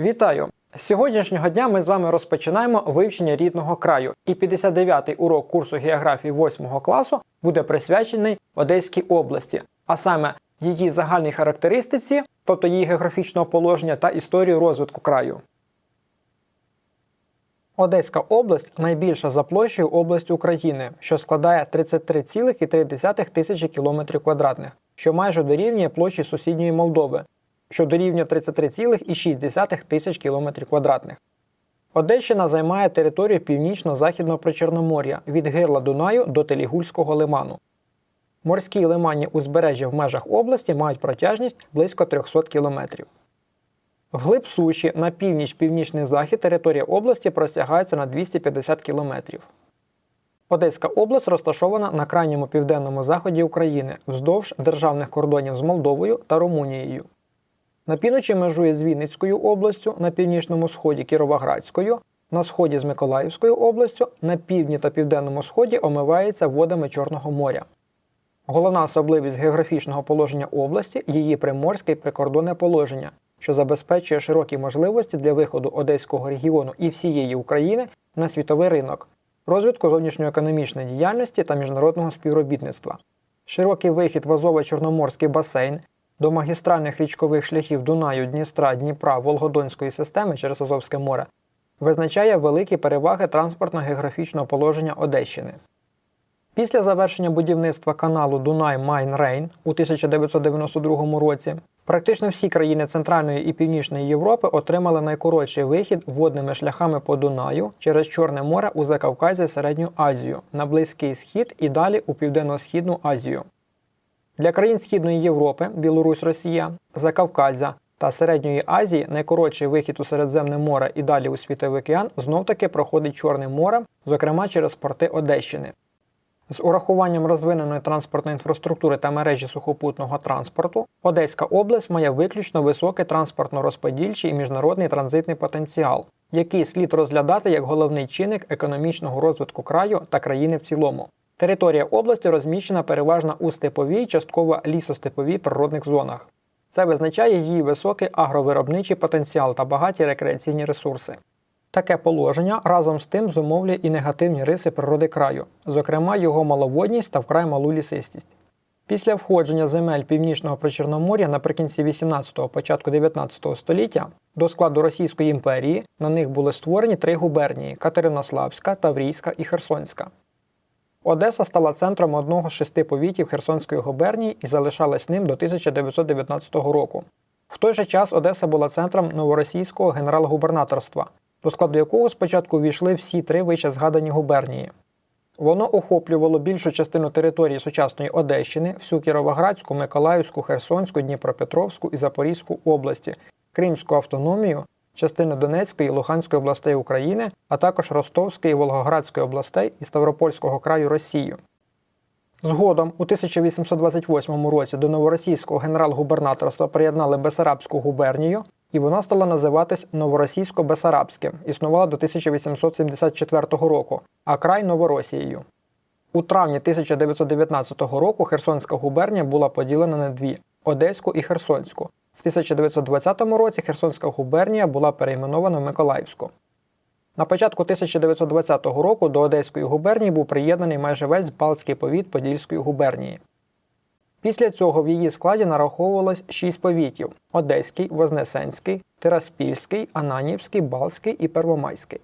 Вітаю! З сьогоднішнього дня ми з вами розпочинаємо вивчення рідного краю, і 59-й урок курсу географії 8 класу буде присвячений Одеській області, а саме її загальній характеристиці, тобто її географічного положення та історії розвитку краю. Одеська область найбільша за площею область України, що складає 33,3 тисячі кілометрів квадратних, що майже дорівнює площі сусідньої Молдови, що дорівнює 33,6 тисяч кілометрів квадратних. Одещина займає територію північно-західного причорномор'я від гирла Дунаю до Телігульського лиману. Морські лиманні узбережжя в межах області мають протяжність близько 300 кілометрів. Вглиб суші на північ північний захід територія області простягається на 250 кілометрів. Одеська область розташована на крайньому південному заході України вздовж державних кордонів з Молдовою та Румунією. На півночі межує з Вінницькою областю, на північному сході Кіровоградською, на сході з Миколаївською областю, на півдні та південному сході омивається водами Чорного моря. Головна особливість географічного положення області її приморське і прикордонне положення, що забезпечує широкі можливості для виходу Одеського регіону і всієї України на світовий ринок, розвитку зовнішньоекономічної діяльності та міжнародного співробітництва. Широкий вихід в Азово-Чорноморський басейн до магістральних річкових шляхів Дунаю, Дністра, Дніпра, Волгодонської системи через Азовське море визначає великі переваги транспортно-географічного положення Одещини. Після завершення будівництва каналу Дунай Майн Рейн у 1992 році практично всі країни Центральної і Північної Європи отримали найкоротший вихід водними шляхами по Дунаю через Чорне море у Закавказі Середню Азію, на Близький Схід і далі у Південно-Східну Азію. Для країн Східної Європи, Білорусь, Росія, Закавказя та Середньої Азії найкоротший вихід у Середземне море і далі у Світовий океан знов-таки проходить Чорним морем, зокрема через порти Одещини. З урахуванням розвиненої транспортної інфраструктури та мережі сухопутного транспорту, Одеська область має виключно високий транспортно-розподільчий і міжнародний транзитний потенціал, який слід розглядати як головний чинник економічного розвитку краю та країни в цілому. Територія області розміщена переважно у степовій, частково лісостеповій природних зонах. Це визначає її високий агровиробничий потенціал та багаті рекреаційні ресурси. Таке положення разом з тим зумовлює і негативні риси природи краю, зокрема його маловодність та вкрай малу лісистість. Після входження земель Північного Причорномор'я наприкінці 18-го, початку 19 століття до складу Російської імперії на них були створені три губернії Катеринославська, Таврійська і Херсонська. Одеса стала центром одного з шести повітів Херсонської губернії і залишалась ним до 1919 року. В той же час Одеса була центром новоросійського генерал-губернаторства, до складу якого спочатку війшли всі три вище згадані губернії. Воно охоплювало більшу частину території сучасної Одещини, всю Кіровоградську, Миколаївську, Херсонську, Дніпропетровську і Запорізьку області, Кримську автономію, частину Донецької і Луганської областей України, а також Ростовської і Волгоградської областей і Ставропольського краю Росію. Згодом у 1828 році до новоросійського генерал-губернаторства приєднали Бесарабську губернію, і вона стала називатись Новоросійсько-Бесарабським, існувала до 1874 року, а край Новоросією. У травні 1919 року Херсонська губернія була поділена на дві Одеську і Херсонську. В 1920 році Херсонська губернія була перейменована в Миколаївську. На початку 1920 року до Одеської губернії був приєднаний майже весь Балтський повіт Подільської губернії. Після цього в її складі нараховувалось шість повітів: Одеський, Вознесенський, Тираспільський, Ананівський, Балтський і Первомайський.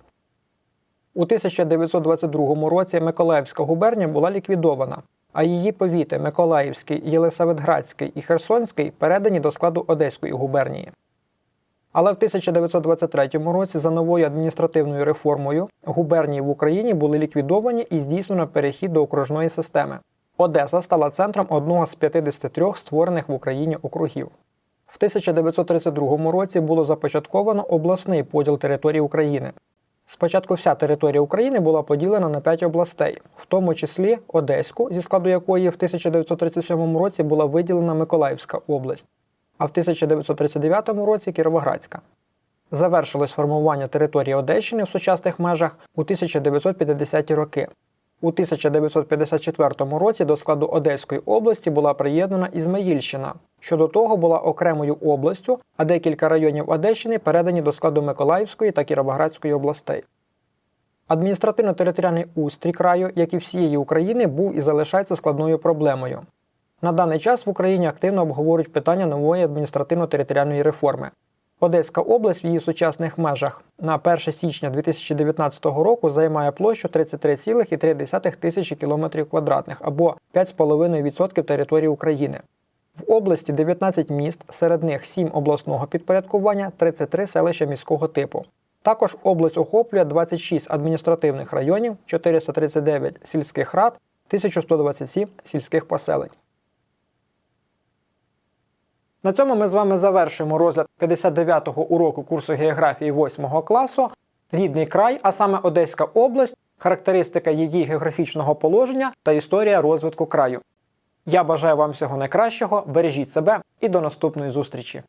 У 1922 році Миколаївська губернія була ліквідована, а її повіти Миколаївський, Єлисаветградський і Херсонський передані до складу Одеської губернії. Але в 1923 році за новою адміністративною реформою губернії в Україні були ліквідовані і здійснено перехід до окружної системи. Одеса стала центром одного з 53 створених в Україні округів. В 1932 році було започатковано обласний поділ території України. Спочатку вся територія України була поділена на п'ять областей, в тому числі Одеську, зі складу якої в 1937 році була виділена Миколаївська область, а в 1939 році Кіровоградська. Завершилось формування території Одещини в сучасних межах у 1950-ті роки. У 1954 році до складу Одеської області була приєднана Ізмаїльщина, що до того була окремою областю, а декілька районів Одещини передані до складу Миколаївської та Кіровоградської областей. Адміністративно-територіальний устрій краю, як і всієї України, був і залишається складною проблемою. На даний час в Україні активно обговорюють питання нової адміністративно-територіальної реформи. Одеська область в її сучасних межах на 1 січня 2019 року займає площу 33,3 тисячі кілометрів квадратних або 5,5% території України. В області 19 міст, серед них 7 обласного підпорядкування, 33 селища міського типу. Також область охоплює 26 адміністративних районів, 439 сільських рад, 1127 сільських поселень. На цьому ми з вами завершуємо розгляд 59-го уроку курсу географії 8 класу. Рідний край, а саме Одеська область, характеристика її географічного положення та історія розвитку краю. Я бажаю вам всього найкращого, бережіть себе і до наступної зустрічі!